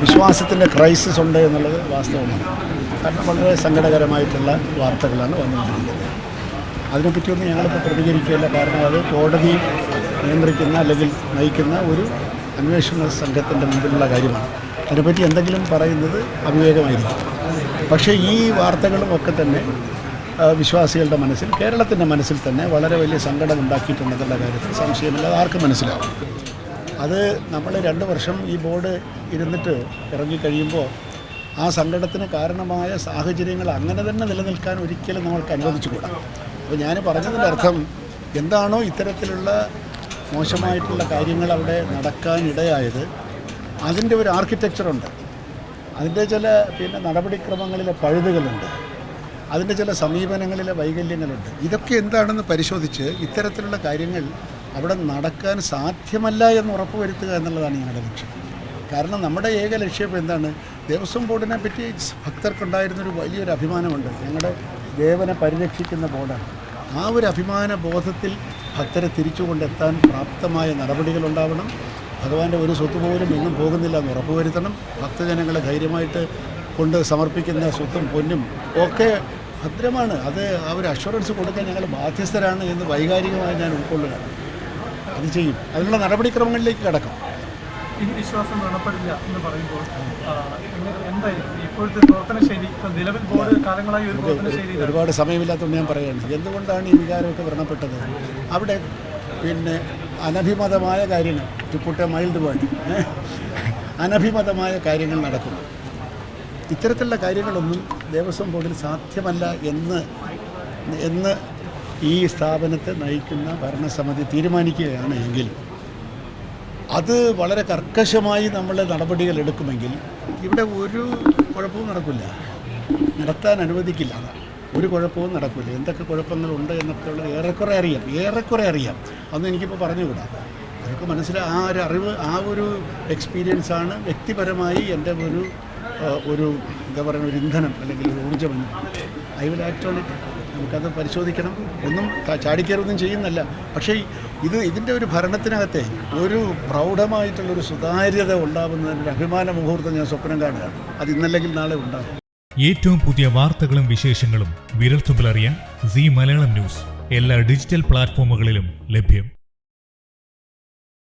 വിശ്വാസത്തിന്റെ ക്രൈസിസ് ഉണ്ട് എന്നുള്ളത് വാസ്തവമാണ്. കാരണം വളരെ സങ്കടകരമായിട്ടുള്ള വാർത്തകളാണ് വന്നുകൊണ്ടിരിക്കുന്നത്. അതിനെപ്പറ്റിയൊന്നും ഞങ്ങളിപ്പോൾ പ്രതികരിക്കുകയില്ല കാരണം അത് കോടതി നിയന്ത്രിക്കുന്ന അല്ലെങ്കിൽ നയിക്കുന്ന ഒരു അന്വേഷണ സംഘത്തിന്റെ മുമ്പിലുള്ള കാര്യമാണ്. അതിനെപ്പറ്റി എന്തെങ്കിലും പറയുന്നത് അവിവേകമായിരിക്കും. പക്ഷേ ഈ വാർത്തകളും ഒക്കെ തന്നെ വിശ്വാസികളുടെ മനസ്സിൽ കേരളത്തിന്റെ മനസ്സിൽ തന്നെ വളരെ വലിയ സങ്കടം ഉണ്ടാക്കിയിട്ടുണ്ടെന്നുള്ള കാര്യത്തിൽ സംശയമില്ല. അത് ആർക്കും മനസ്സിലാവും. അത് നമ്മൾ രണ്ട് വർഷം ഈ ബോർഡ് ഇരുന്നിട്ട് ഇറങ്ങിക്കഴിയുമ്പോൾ ആ സങ്കടത്തിന് കാരണമായ സാഹചര്യങ്ങൾ അങ്ങനെ തന്നെ നിലനിൽക്കാൻ ഒരിക്കലും നമ്മൾക്ക് അനുവദിച്ചുകൂടാ. അപ്പോൾ ഞാൻ പറഞ്ഞതിന്റെ അർത്ഥം എന്താണോ ഇത്തരത്തിലുള്ള മോശമായിട്ടുള്ള കാര്യങ്ങൾ അവിടെ നടക്കാനിടയായത് അതിന്റെ ഒരു ആർക്കിടെക്ചറുണ്ട് അതിന്റെ ചില പിന്നെ നടപടിക്രമങ്ങളിലെ പഴുതുകളുണ്ട്. അതിന്റെ ചില സമീപനങ്ങളിലെ വൈകല്യങ്ങളുണ്ട്. ഇതൊക്കെ എന്താണെന്ന് പരിശോധിച്ച് ഇത്തരത്തിലുള്ള കാര്യങ്ങൾ അവിടെ നടക്കാൻ സാധ്യമല്ല എന്ന് ഉറപ്പുവരുത്തുക എന്നുള്ളതാണ് ഞങ്ങളുടെ ലക്ഷ്യം. കാരണം നമ്മുടെ ഏക ലക്ഷ്യം എന്താണ്? ദേവസ്വം ബോർഡിനെ പറ്റി ഭക്തർക്കുണ്ടായിരുന്നൊരു വലിയൊരു അഭിമാനമുണ്ട്. ഞങ്ങളുടെ ദേവനെ പരിരക്ഷിക്കുന്ന ബോർഡാണ്. ആ ഒരു അഭിമാന ബോധത്തിൽ ഭക്തരെ തിരിച്ചു കൊണ്ടെത്താൻ പ്രാപ്തമായ നടപടികളുണ്ടാവണം ഭഗവാന്റെ ഒരു സ്വത്ത് പോലും എങ്ങും പോകുന്നില്ല എന്ന് ഉറപ്പുവരുത്തണം. ഭക്തജനങ്ങളെ ധൈര്യമായിട്ട് കൊണ്ട് സമർപ്പിക്കുന്ന സ്വത്തും പൊന്നും ഒക്കെ ഭദ്രമാണ്. അത് ആ ഒരു അഷുറൻസ് കൊടുക്കാൻ ഞങ്ങൾ ബാധ്യസ്ഥരാണ് എന്ന് വൈകാരികമായി ഞാൻ ഉൾക്കൊള്ളുകയാണ്. അത് ചെയ്യും. അതിനുള്ള നടപടിക്രമങ്ങളിലേക്ക് കടക്കും. ഈ വിശ്വാസം എന്ന് പറയുമ്പോൾ എന്തായിരിക്കും? ഇപ്പോഴത്തെ പ്രവർത്തന ശൈലി ഇപ്പൊ നിലവിൽ ബോർഡ് കാലങ്ങളായി ഒരു പ്രവർത്തന ശൈലി ഒരുപാട് സമയമില്ലാത്തതുകൊണ്ട് ഞാൻ പറയുകയാണ്. എന്തുകൊണ്ടാണ് ഈ വികാരമൊക്കെ വ്രണപ്പെട്ടത്? അവിടെ പിന്നെ അനഭിമതമായ കാര്യങ്ങൾ ടു മൈൽഡ് വേർഡ് അനഭിമതമായ കാര്യങ്ങൾ നടക്കുന്നു. ഇത്തരത്തിലുള്ള കാര്യങ്ങളൊന്നും ദേവസ്വം ബോർഡിൽ സാധ്യമല്ല എന്ന് എന്ന് ഈ സ്ഥാപനത്തെ നയിക്കുന്ന ഭരണസമിതി തീരുമാനിക്കുകയാണ് എങ്കിൽ അത് വളരെ കർക്കശമായി നമ്മൾ നടപടികൾ എടുക്കുമെങ്കിൽ ഇവിടെ ഒരു കുഴപ്പവും നടക്കില്ല. നടത്താൻ അനുവദിക്കില്ല. ഒരു കുഴപ്പവും നടക്കില്ല. എന്തൊക്കെ കുഴപ്പങ്ങളുണ്ട് എന്നൊക്കെ ഉള്ളത് ഏറെക്കുറെ അറിയാം. ഏറെക്കുറെ അറിയാം. അന്ന് എനിക്കിപ്പോൾ പറഞ്ഞുകൂടാ. അതൊക്കെ മനസ്സിലായി ആ ഒരു അറിവ് ആ ഒരു എക്സ്പീരിയൻസാണ് വ്യക്തിപരമായി എന്റെ ഒരു ഒരു എന്താ പറയുക ഒരു ഇന്ധനം അല്ലെങ്കിൽ ഊർജമെന്ന് I will act on it നമുക്കത് പരിശോധിക്കണം ഒന്നും ചാടിക്കയറൊന്നും ചെയ്യുന്നല്ല പക്ഷേ ഇത് ഇതിന്റെ ഒരു ഭരണത്തിനകത്തെ ഒരു പ്രൗഢമായിട്ടുള്ളൊരു സുതാര്യത ഉണ്ടാകുന്നതിന്റെ അഭിമാന മുഹൂർത്തം ഞാൻ സ്വപ്നം കാണുകയാണ്. അത് ഇന്നല്ലെങ്കിൽ നാളെ ഉണ്ടാകും. ഏറ്റവും പുതിയ വാർത്തകളും വിശേഷങ്ങളും വിരൽത്തുമ്പിലറിയാൻ സി മലയാളം ന്യൂസ്. എല്ലാ ഡിജിറ്റൽ പ്ലാറ്റ്ഫോമുകളിലും ലഭ്യം.